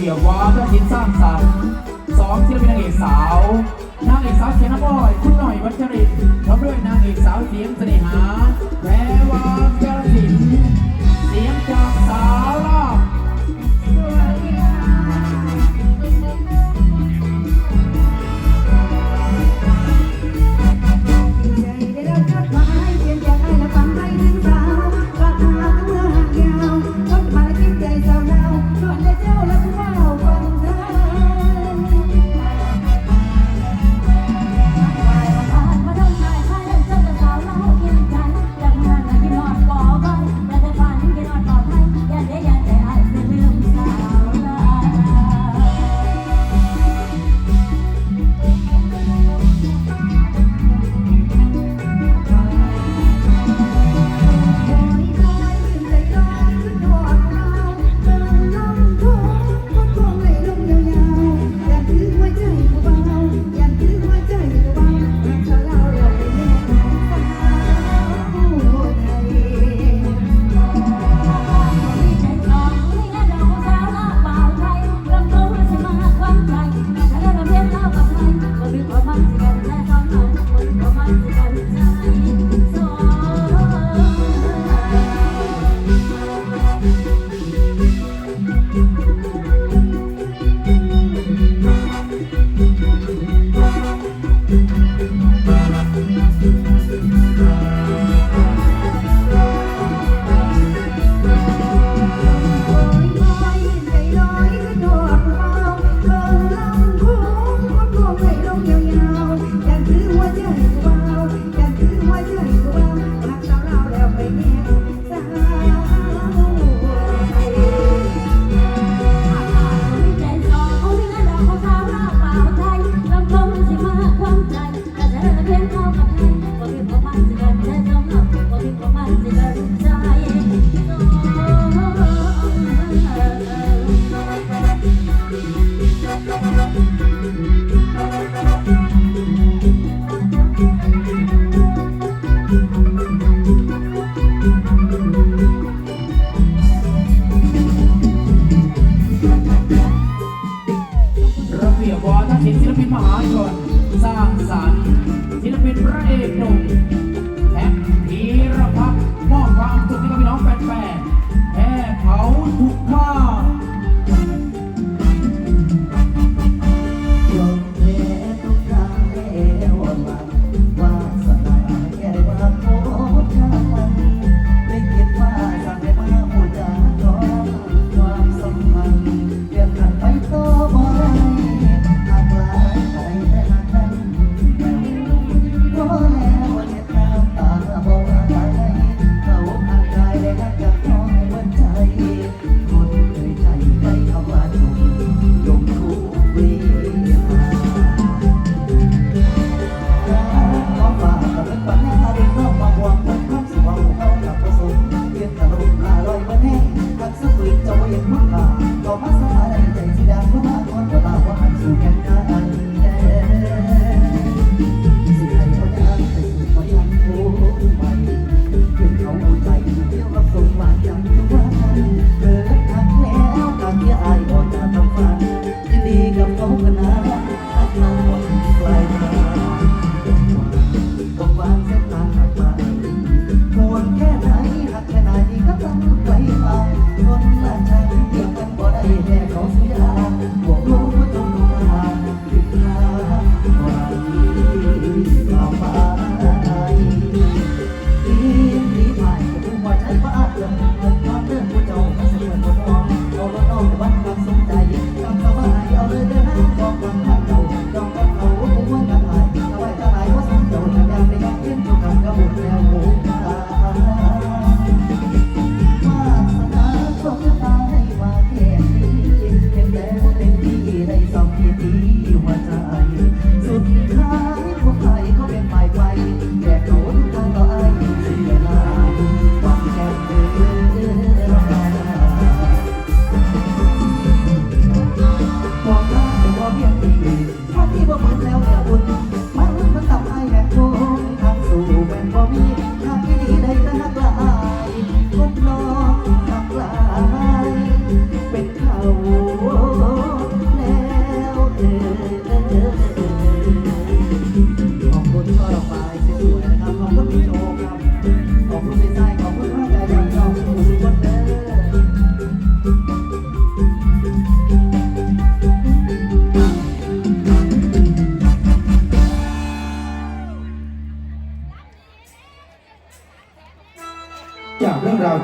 เปียบวาทคิดสร้างสรรค์สองศิลปินนางเอกสาวนางเอกสาวเสีน้ำออยคุณหน่อยวัชรินพร้อมด้วยนางเอกสาวเสียงเสน่หาแพรว่าจารสินเสียงจากสาว สันศิลปินพระเอกหนุ่ม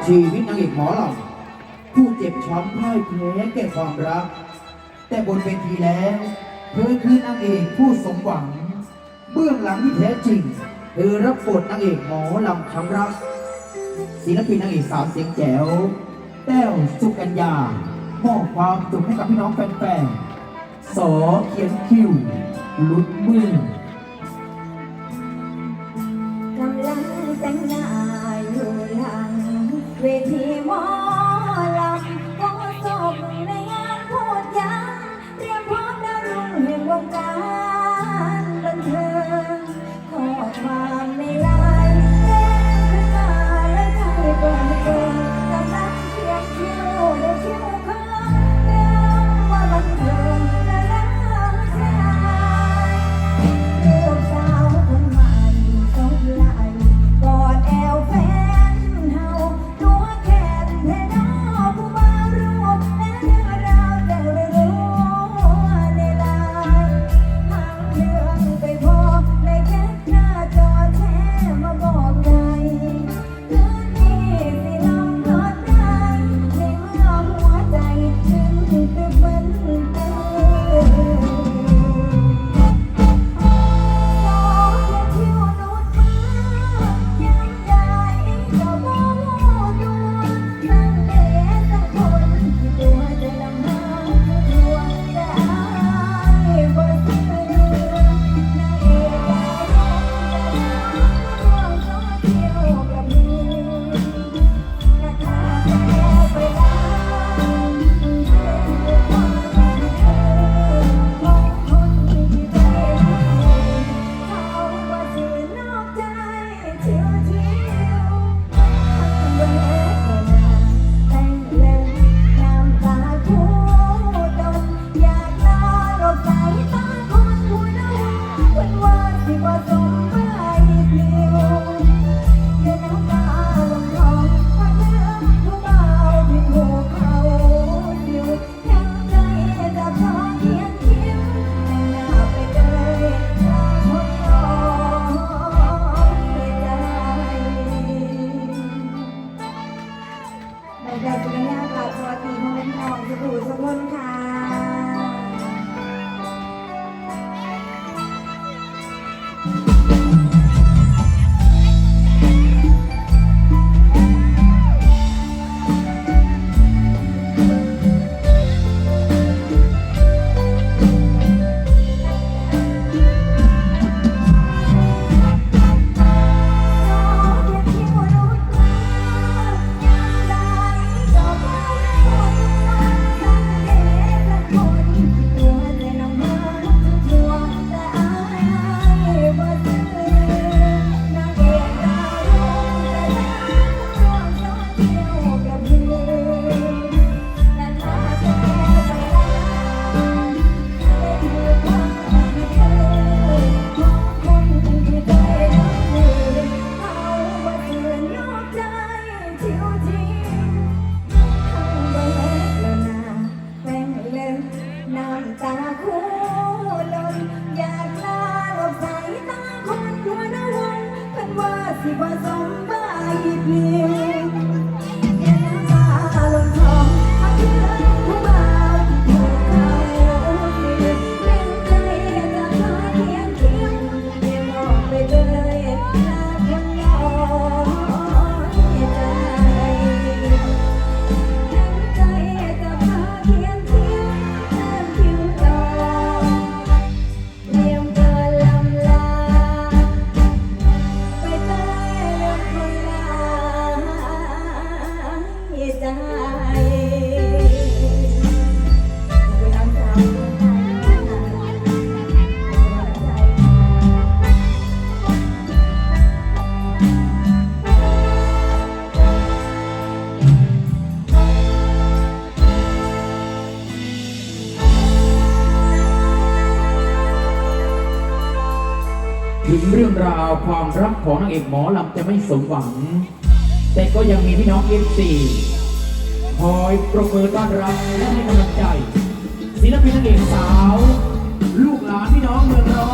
ชีวิตนางเอกหมอหล่ำผู้เจ็บช้ำพ่ายแพ้แก่ความรัก แต่บนเวทีแล้วเธอคือนางเอกผู้สมหวัง เบื้องหลังที่แท้จริงเธอรับบทนางเอกหมอลำช้ำรักศิลปินนางเอกสาวเสียงแจ๋วแต้วสุกัญญามอบความสุขให้กับพี่น้องแฟนๆสอเขียนคิวลุ้นมือ คู่ลอยากลาหลบสาตาคนหัวนเพิ่นว่าสิบ่สบายเพีย ถึงเรื่องราวความรักของนางเอกหมอลำจะไม่สมหวัง แต่ก็ยังมีพี่น้องเอฟซีคอยปรบมือต้อนรับและให้กำลังใจ ศิลปินนางเอกสาว ลูกหลานพี่น้องเมืองร้อน